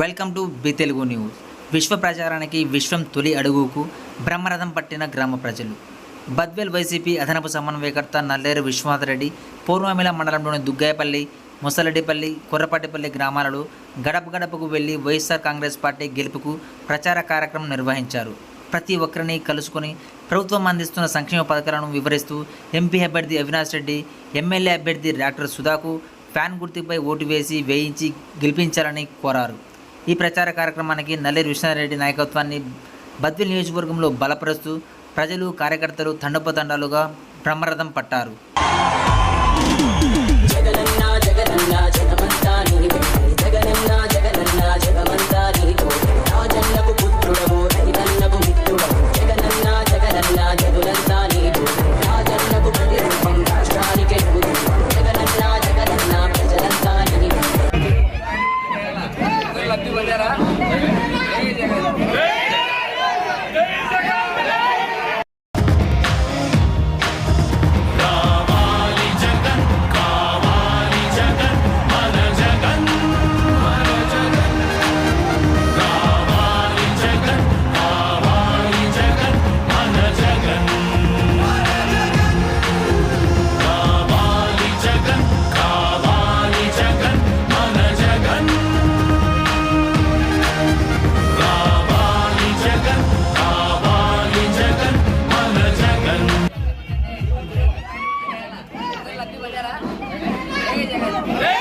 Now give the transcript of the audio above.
Welcome to B Telugu news. విశ్వ ప్రచారానికి విశ్వం తొలి అడుగుకు బ్రహ్మరథం పట్టిన గ్రామ ప్రజలు. బద్వేల్ వైసీపీ అదనపు సమన్వయకర్త నల్లేరు విశ్వనాథరెడ్డి పూర్వమిల మండలంలోని దుగ్గాయపల్లి ముసలడిపల్లి కుర్రపాటిపల్లి గ్రామాలలో గడప గడపకు వెళ్ళి వైఎస్ఆర్ కాంగ్రెస్ పార్టీ గెలుపుకు ప్రచార కార్యక్రమం నిర్వహించారు. ప్రతి ఒక్కరిని కలుసుకొని ప్రభుత్వం అందిస్తున్న సంక్షేమ పథకాలను వివరిస్తూ ఎంపీ అభ్యర్థి అవినాష్ రెడ్డి ఎమ్మెల్యే అభ్యర్థి డాక్టర్ సుధాకు ఫ్యాన్ గుర్తుపై ఓటు వేసి వేయించి గెలిపించాలని కోరారు. ఈ ప్రచార కార్యక్రమానికి నల్లేరు విశ్వనారెడ్డి నాయకత్వాన్ని బద్విల్ నియోజకవర్గంలో బలపరుస్తూ ప్రజలు కార్యకర్తలు తండోపతండాలుగా బ్రహ్మరథం పట్టారు. లబ్ధి పొందారా? Yeah.